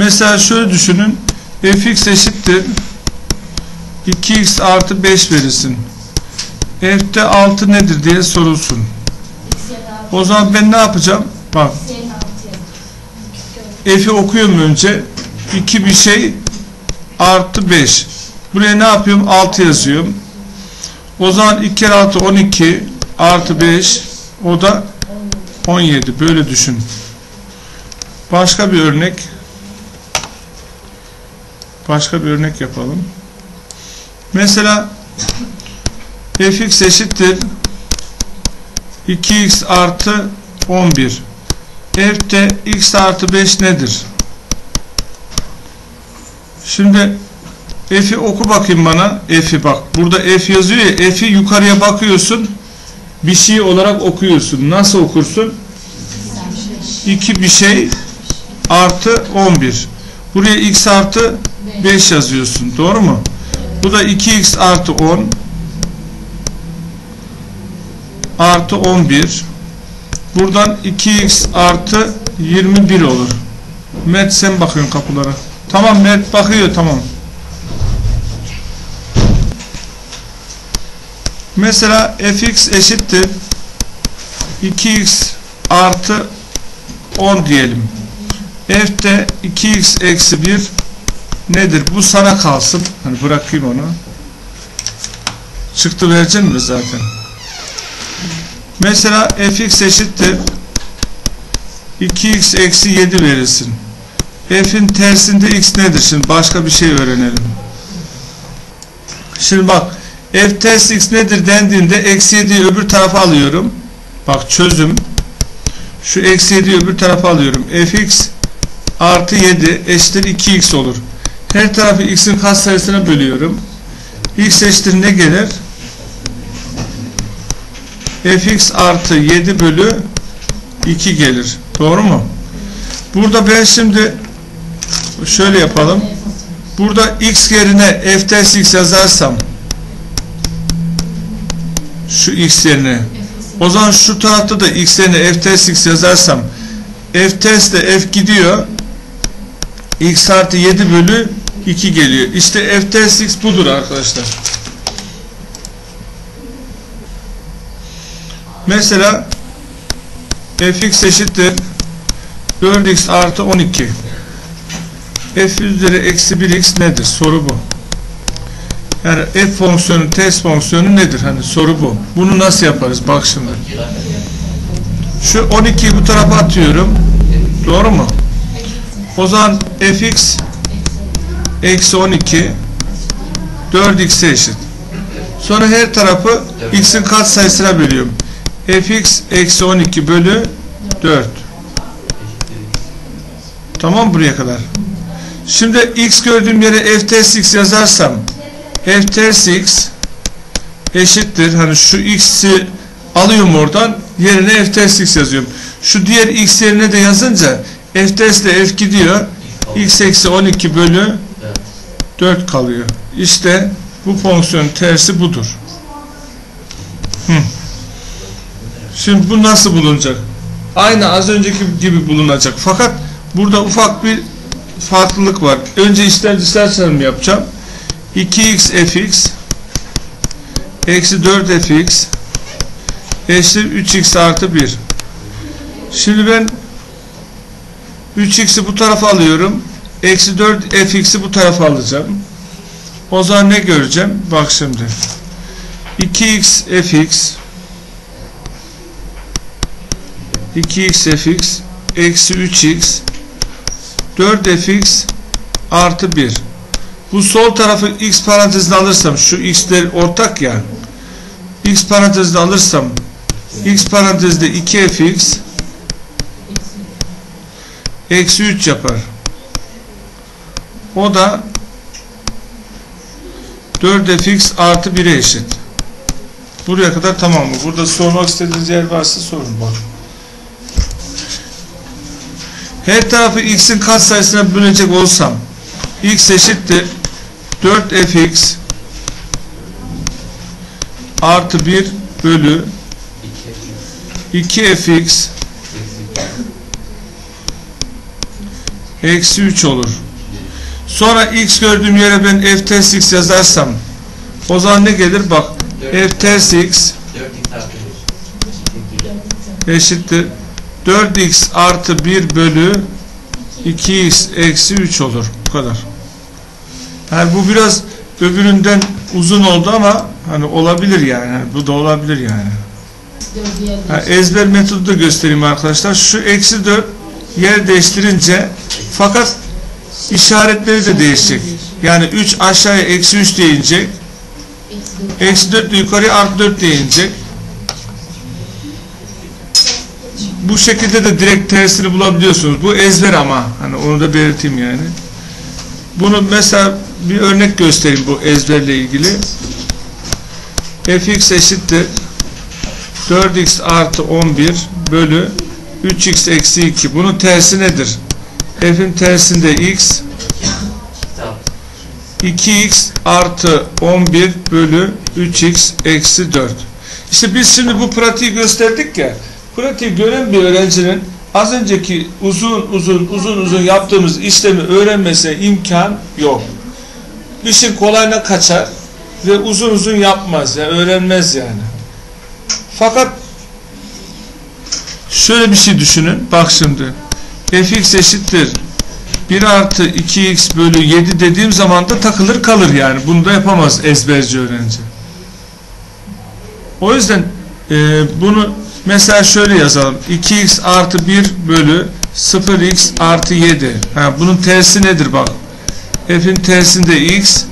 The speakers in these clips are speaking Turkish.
Mesela şöyle düşünün. fx eşittir 2x artı 5 verilsin. f'te 6 nedir diye sorulsun. O zaman ben ne yapacağım? Bak f'i okuyorum önce. 2 bir şey artı 5. Buraya ne yapıyorum? 6 yazıyorum. O zaman 2 kere 6 12 artı 5 o da 17. Böyle düşün. Başka bir örnek. Başka bir örnek yapalım. Mesela fx eşittir 2x artı 11 f'te x artı 5 nedir? Şimdi f'i oku bakayım bana. f'i bak. Burada f yazıyor ya. f'i yukarıya bakıyorsun. Bir şey olarak okuyorsun. Nasıl okursun? 2 bir şey artı 11. Buraya x artı 5 yazıyorsun. Doğru mu? Bu da 2x artı 10 artı 11 buradan 2x artı 21 olur. Mert sen bakıyorsun kapılara. Tamam Mert bakıyor tamam. Mesela fx eşittir 2x artı 10 diyelim. f'te 2x eksi 1 nedir? Bu sana kalsın. Hani bırakayım onu. Çıktı vereceksin mi zaten? Mesela fx eşittir 2x eksi 7 verilsin. f'in tersinde x nedir? Şimdi başka bir şey öğrenelim. Şimdi bak f ters x nedir dendiğinde eksi 7'yi öbür tarafa alıyorum. Bak çözüm. Şu eksi 7'yi öbür tarafa alıyorum. fx artı 7 eşittir 2x olur. Her tarafı x'in katsayısına bölüyorum. x eşittir ne gelir? fx artı 7 bölü 2 gelir. Doğru mu? Burada ben şimdi şöyle yapalım. Burada x yerine f ters x yazarsam şu x yerine o zaman şu tarafta da x yerine f ters x yazarsam f ters de f gidiyor x artı 7 bölü 2 geliyor. İşte f ters x budur arkadaşlar. Mesela fx eşittir 4x artı 12 f üzeri eksi 1x nedir? Soru bu. Yani f fonksiyonu, test fonksiyonu nedir? Hani soru bu. Bunu nasıl yaparız? Bak şimdi. Şu 12'yi bu tarafa atıyorum. Doğru mu? O zaman fx eksi 12 4x'e eşit. Sonra her tarafı x'in katsayısına bölüyorum. fx eksi 12 bölü 4. Tamam buraya kadar. Şimdi x gördüğüm yere f ters x yazarsam f ters x eşittir. Hani şu x'i alıyorum oradan yerine f ters x yazıyorum. Şu diğer x yerine de yazınca f ters ile f gidiyor. x eksi 12 bölü 4 kalıyor. İşte bu fonksiyonun tersi budur. Hı. Şimdi bu nasıl bulunacak? Aynı az önceki gibi bulunacak. Fakat burada ufak bir farklılık var. Önce içler dışlar yapacağım. 2x fx eksi 4 fx eşittir 3x artı 1. Şimdi ben 3x'i bu tarafa alıyorum. Eksi 4 fx'i bu tarafa alacağım. O zaman ne göreceğim? Bak şimdi. 2x fx 2x fx eksi 3x 4fx artı 1 bu sol tarafı x parantezine alırsam şu x'ler ortak ya x parantezine alırsam x parantezde 2fx eksi 3 yapar o da 4fx artı 1'e eşit buraya kadar tamam mı? burada sormak istediğiniz yer varsa sorun bak her tarafı x'in katsayısına bölecek olsam x eşittir 4fx artı 1 bölü 2fx Eksi 3 olur. Sonra x gördüğüm yere ben f ters x yazarsam o zaman ne gelir? Bak f ters x 4x artı eşittir 4x artı 1 bölü 2x eksi 3 olur. Bu kadar. Yani bu biraz öbüründen uzun oldu ama hani olabilir yani. Hani bu da olabilir yani. Ha, ezber metodu da göstereyim arkadaşlar. Şu eksi 4 yer değiştirince fakat işaretleri de değişecek. Yani 3 aşağıya eksi 3 diye inecek. Eksi 4 de yukarıya artı 4 diye inecek. Bu şekilde de direkt tersini bulabiliyorsunuz. Bu ezber ama. Hani onu da belirteyim yani. Bunu mesela bir örnek göstereyim bu ezberle ilgili. fx eşittir 4x artı 11 bölü 3x eksi 2. Bunun tersi nedir? F'in tersinde x Tamam. 2x artı 11 bölü 3x eksi 4. İşte biz şimdi bu pratiği gösterdik ya. Pratiği gören bir öğrencinin az önceki uzun uzun uzun uzun yaptığımız işlemi öğrenmesine imkan yok. İşin kolayına kaçar ve uzun uzun yapmaz yani öğrenmez yani. Fakat şöyle bir şey düşünün. Bak şimdi. Fx eşittir 1 artı 2x bölü 7 dediğim zaman da takılır kalır yani. Bunu da yapamaz ezberci öğrenci. O yüzden e, bunu mesela şöyle yazalım. 2x artı 1 bölü 0x artı 7. Ha, bunun tersi nedir bak. f'in tersinde x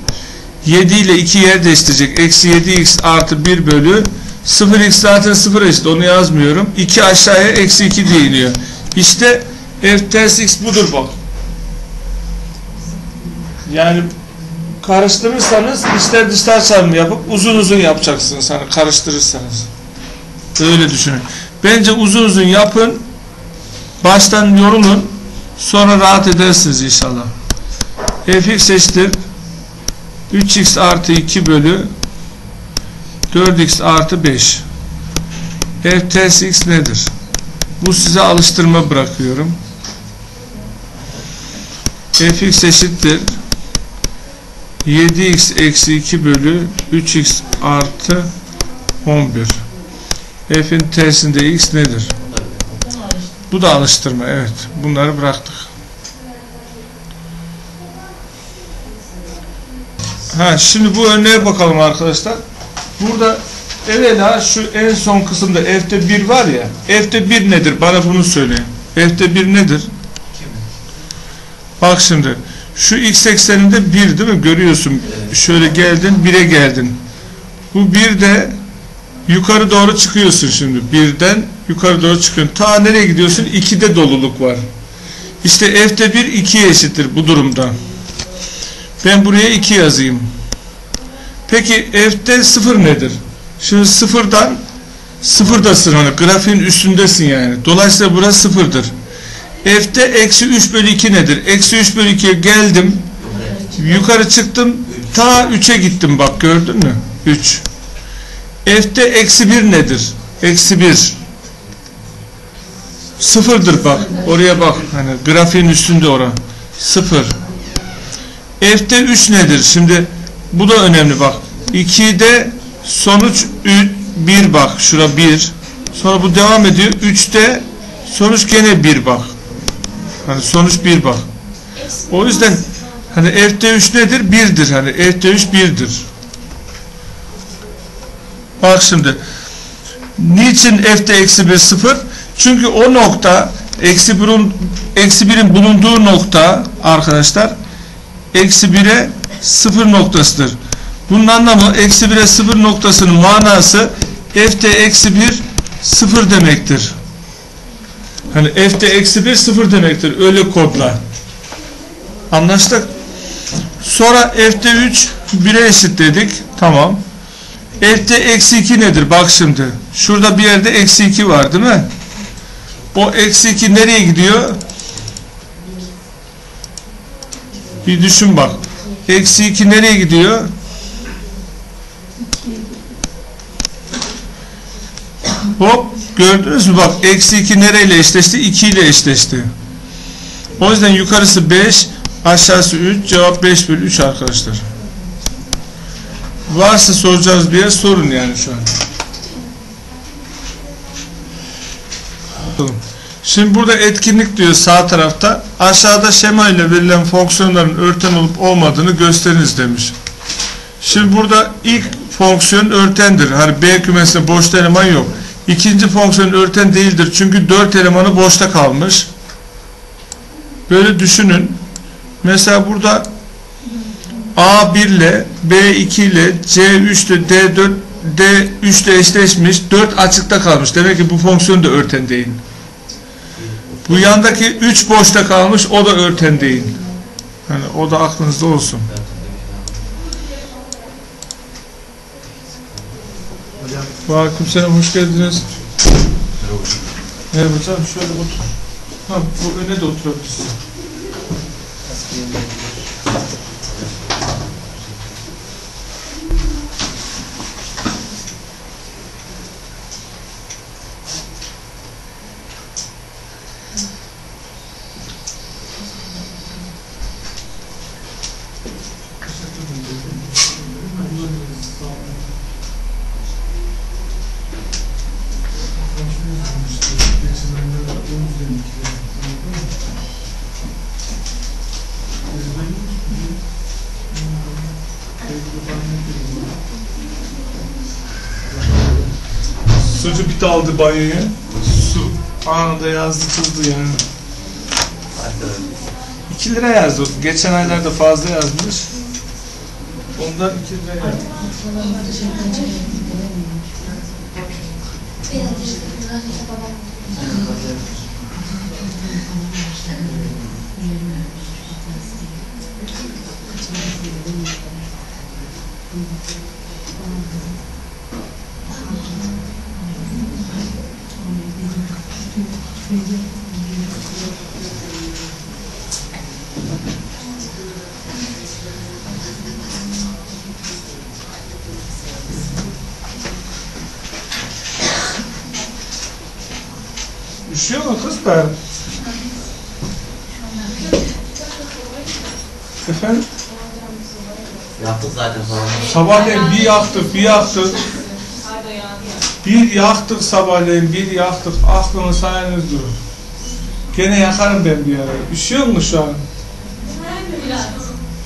7 ile 2 yer değiştirecek. Eksi 7x artı 1 bölü 0x zaten 0 eşit onu yazmıyorum. 2 aşağıya eksi 2 diye iniyor. İşte f ters x budur bak. Yani karıştırırsanız içler dışlar çarpımı yapıp uzun uzun yapacaksınız hani karıştırırsanız. Öyle düşünün. Bence uzun uzun yapın. Baştan yorulun. Sonra rahat edersiniz inşallah. fx eşittir 3x artı 2 bölü 4x artı 5 f ters x nedir? Bu size alıştırma bırakıyorum. Fx eşittir 7x eksi 2 bölü 3x artı 11 f'in tersinde x nedir? Bu da alıştırma evet. Bunları bıraktık. Ha şimdi bu örneğe bakalım arkadaşlar. Burada evvela şu en son kısımda f'te 1 var ya. F'te 1 nedir? Bana bunu söyleyin. F'te 1 nedir? Bak şimdi. Şu x ekseninde 1 değil mi? Görüyorsun. Şöyle geldin 1'e geldin. Bu 1 de yukarı doğru çıkıyorsun şimdi. 1'den yukarı doğru çıkıyorsun. Ta nereye gidiyorsun? 2'de doluluk var. İşte f'te 1 2'ye eşittir bu durumda. Ben buraya 2 yazayım. Peki f'te 0 nedir? Şimdi sıfırdan sıfırdasın hani grafiğin üstündesin yani. Dolayısıyla burası sıfırdır. F'te eksi 3 bölü 2 nedir? Eksi 3 bölü 2'ye geldim. Yukarı çıktım. Ta 3'e gittim bak gördün mü? 3. F'te eksi 1 nedir? Eksi 1. Sıfırdır bak. Oraya bak. Hani grafiğin üstünde ora. Sıfır. F'te 3 nedir? Şimdi bu da önemli bak. 2'de sonuç 1 bak. Şura 1. Sonra bu devam ediyor. 3'te sonuç gene 1 bak. Hani sonuç 1 bak. O yüzden hani F'te 3 nedir? 1'dir. Hani F'te 3 1'dir. Bak şimdi. Niçin F'te eksi 1 0? Çünkü o nokta eksi 1'in eksi 1'in bulunduğu nokta arkadaşlar eksi 1'e 0 noktasıdır. Bunun anlamı eksi 1'e 0 noktasının manası f'te eksi 1 0 demektir. Hani f'te eksi 1 0 demektir. Öyle kodla. Anlaştık. Sonra f'te 3 1'e eşit dedik. Tamam. F'te eksi 2 nedir? Bak şimdi. Şurada bir yerde eksi 2 var değil mi? O eksi 2 nereye gidiyor? Bir düşün bak. Eksi 2 nereye gidiyor? Hop gördünüz mü bak eksi 2 nereyle eşleşti? 2 ile eşleşti. O yüzden yukarısı 5, aşağısı 3, cevap 5 bölü 3 arkadaşlar. Varsa soracağınız bir yer sorun yani şu an. Şimdi burada etkinlik diyor sağ tarafta. Aşağıda şema ile verilen fonksiyonların örten olup olmadığını gösteriniz demiş. Şimdi burada ilk fonksiyon örtendir. Hani B kümesinde boş eleman yok. İkinci fonksiyon örten değildir. Çünkü 4 elemanı boşta kalmış. Böyle düşünün. Mesela burada A1 ile B2 ile C3 ile D4 D3 ile eşleşmiş. 4 açıkta kalmış. Demek ki bu fonksiyon da örten değil. Bu yandaki 3 boşta kalmış. O da örten değil. Hani o da aklınızda olsun. Hocam Aleykümselam hoş geldiniz. Merhaba canım şöyle otur. Ha, bu öne de oturabilirsin. Daldı banyoya. Su anında yazdı kızdı yani. 2 lira yazdı. Geçen aylarda fazla yazmış. Ondan 2 lira yazdı. Üşüyor mu kız da? Efendim? Yaptık zaten falan. Sabahleyin bir yaktık, bir yaktık. Bir yaktık sabahleyin, bir yaktık. Aklını sayeniz durur. Gene yakarım ben bir ara. Üşüyor mu şu an?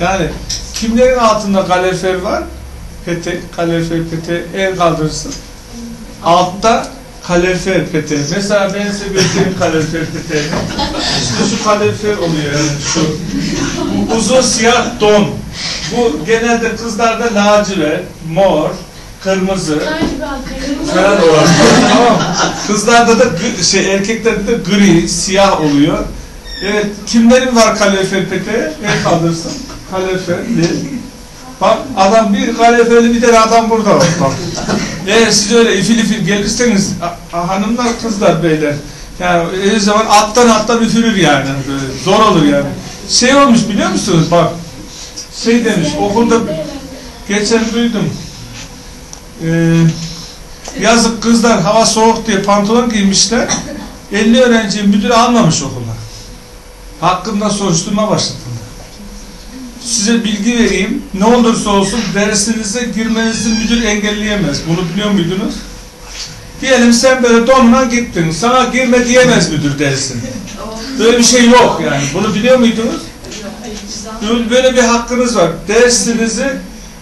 Yani kimlerin altında kalorifer var? Petek, kalorifer peteği el kaldırırsın. Altta kalorifer peteği. Mesela ben size göstereyim kalorifer peteğini. İşte şu kalorifer oluyor yani şu. Bu uzun siyah don. Bu genelde kızlarda lacivert, mor, kırmızı falan olan. tamam. Kızlarda da şey erkeklerde de gri, siyah oluyor. Evet, kimlerin var kalorifer peteği? El kaldırsın. Kaloriferli. Bak adam bir kaloriferli bir tane adam burada var. Bak. Eğer siz öyle ifil ifil gelirseniz hanımlar, kızlar, beyler. Yani her zaman alttan alttan üfürür yani. Böyle zor olur yani. Şey olmuş biliyor musunuz? Bak. Şey demiş okulda geçen duydum. Ee, yazık kızlar hava soğuk diye pantolon giymişler. 50 öğrenciyi müdür almamış okula. Hakkında soruşturma başlatıldı. Size bilgi vereyim. Ne olursa olsun dersinize girmenizi müdür engelleyemez. Bunu biliyor muydunuz? Diyelim sen böyle donuna gittin. Sana girme diyemez müdür dersin. Böyle bir şey yok yani. Bunu biliyor muydunuz? Böyle- bir hakkınız var. Dersinizi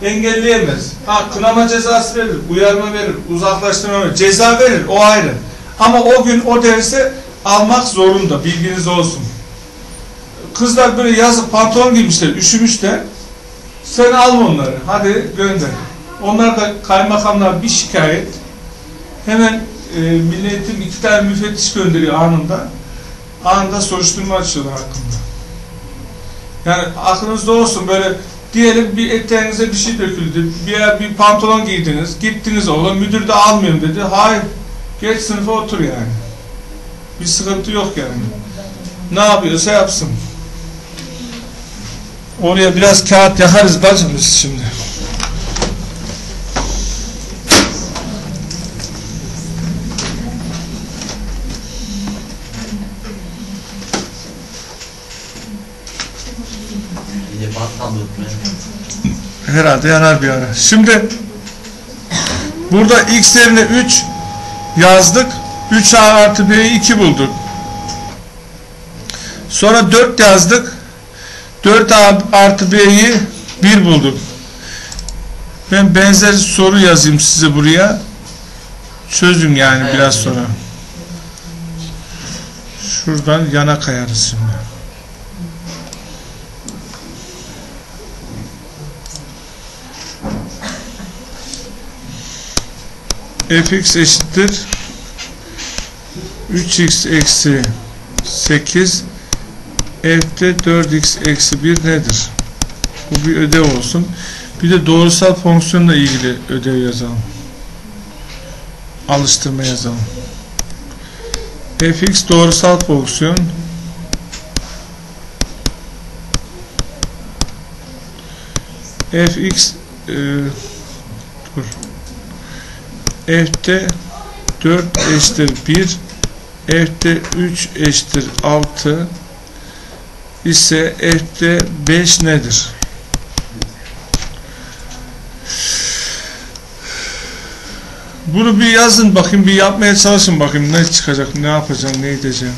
engelleyemez. Ha, kınama cezası verir, uyarma verir, uzaklaştırma verir, ceza verir, o ayrı. Ama o gün o dersi almak zorunda, bilginiz olsun. Kızlar böyle yazık pantolon giymişler, üşümüşler. Sen al onları, hadi gönder. Onlar da kaymakamlar bir şikayet. Hemen e, Milli Eğitim iki tane müfettiş gönderiyor anında. Anında soruşturma açıyorlar hakkında. Yani aklınızda olsun böyle diyelim bir eteğinize bir şey döküldü. Bir bir pantolon giydiniz. Gittiniz oğlum müdür de almıyorum dedi. Hayır. Geç sınıfa otur yani. Bir sıkıntı yok yani. Ne yapıyorsa yapsın. Oraya biraz kağıt yakarız bacım biz şimdi. Herhalde yanar bir ara. Şimdi burada x yerine 3 yazdık. 3a artı b'yi 2 bulduk. Sonra 4 yazdık. 4a artı b'yi 1 bulduk. Ben benzer soru yazayım size buraya. Çözün yani Evet. biraz sonra. Şuradan yana kayarız şimdi. fx eşittir 3x eksi 8 f'de 4x eksi 1 nedir? Bu bir ödev olsun. Bir de doğrusal fonksiyonla ilgili ödev yazalım. Alıştırma yazalım. fx doğrusal fonksiyon fx e, dur f'de 4 eşittir 1 f'de 3 eşittir 6 ise f'de 5 nedir? Bunu bir yazın bakayım bir yapmaya çalışın bakayım ne çıkacak ne yapacağım ne edeceğim.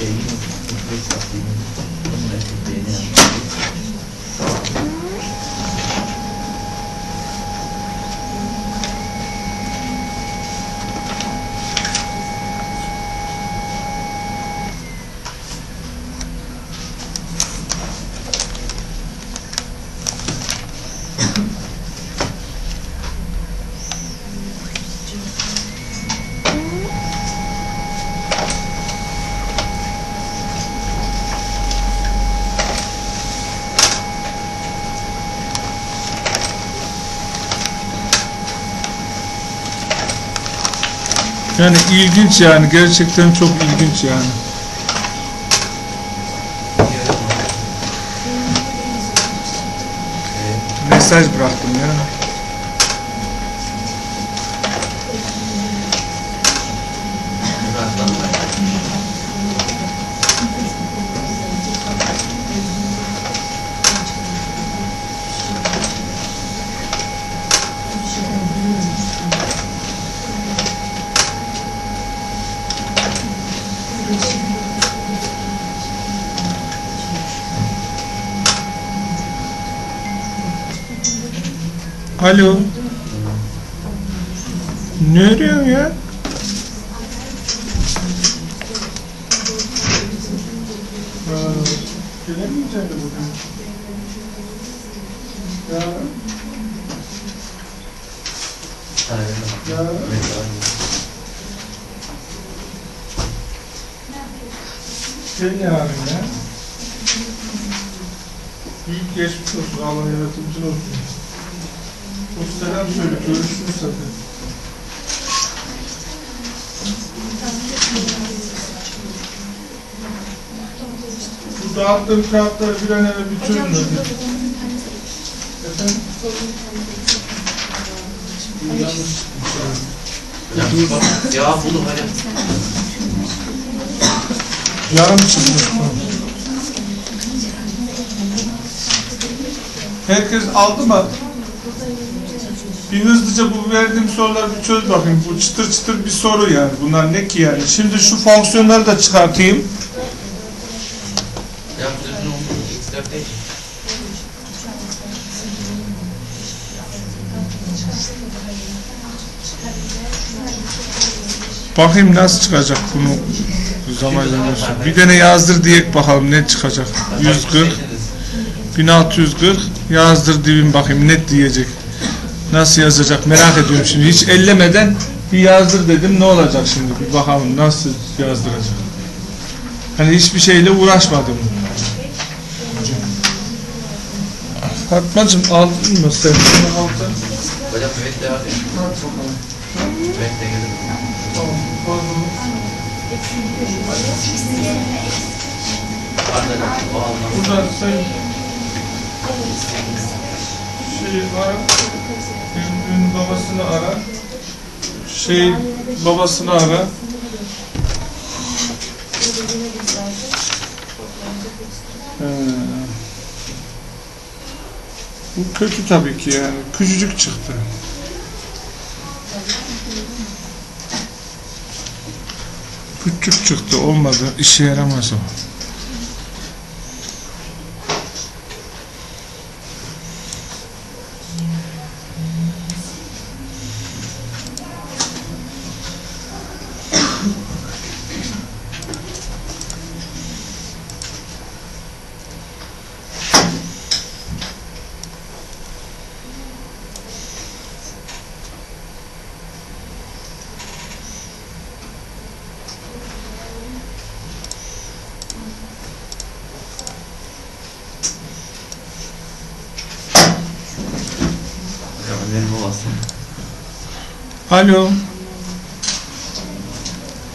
ele não, não precisa Yani ilginç yani gerçekten çok ilginç yani. Mesaj bıraktım ya. Alo. Ne arıyorsun ya? Gelemeyeceğim bugün. Ya, ya. Gel yarın ya. Büyük geçmiş olsun. Allah yaratıcın olsun. Selam söyle. Görüşürüz zaten. Bu dağıttığım kağıtları bir an evvel bitirin. Efendim? Bu yanlış. Cevap buldum hocam. Yarım çıkmış. Herkes aldı mı? Bir hızlıca bu verdiğim soruları bir çöz bakayım. Bu çıtır çıtır bir soru yani. Bunlar ne ki yani? Şimdi şu fonksiyonları da çıkartayım. Ya bu düzgün oldu. X4 değil. Bakayım nasıl çıkacak bunu. Bir tane yazdır diyek bakalım ne çıkacak. 140, 1640 yazdır diyeyim bakayım net diyecek. Nasıl yazacak merak ediyorum şimdi. Hiç ellemeden bir yazdır dedim ne olacak şimdi bir bakalım nasıl yazdıracak. Hani hiçbir şeyle uğraşmadım. Fatmacığım aldın mı sen? Aldın. Hocam almaz. Burada sen şey var. Ünlünün babasını ara. Şey babasını ara. Ee, bu kötü tabii ki yani. Küçücük çıktı. Küçük çıktı olmadı. işe yaramaz o. Alo.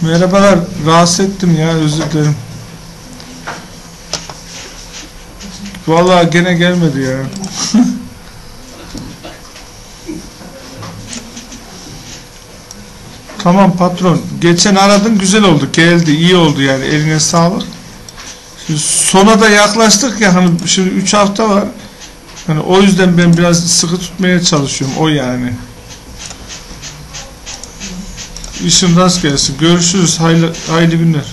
Merhabalar. Rahatsız ettim ya. Özür dilerim. Vallahi gene gelmedi ya. tamam patron. Geçen aradın güzel oldu. Geldi. iyi oldu yani. Eline sağlık. Şimdi sona da yaklaştık ya hani şimdi 3 hafta var. Hani o yüzden ben biraz sıkı tutmaya çalışıyorum. O yani. İşin rast gelsin. Görüşürüz. Hayırlı, hayırlı günler.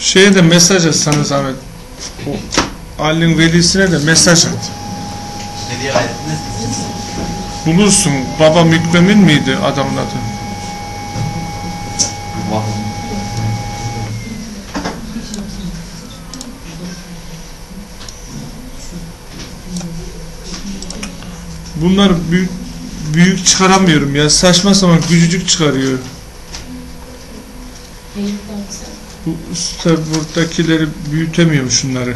Şeye de mesaj at sana zahmet. Ali'nin velisine de mesaj at. Bulursun. Baba Mükremin miydi adamın adı? Vah. Bunlar büyük, büyük çıkaramıyorum ya. Saçma sapan küçücük çıkarıyor. Bu usta buradakileri büyütemiyorum şunları.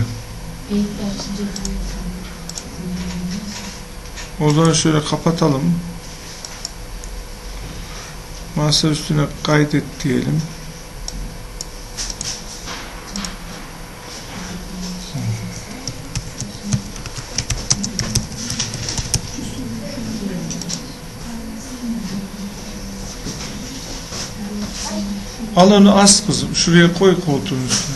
O zaman şöyle kapatalım. Masa üstüne kaydet diyelim. Al onu as kızım. Şuraya koy koltuğun üstüne.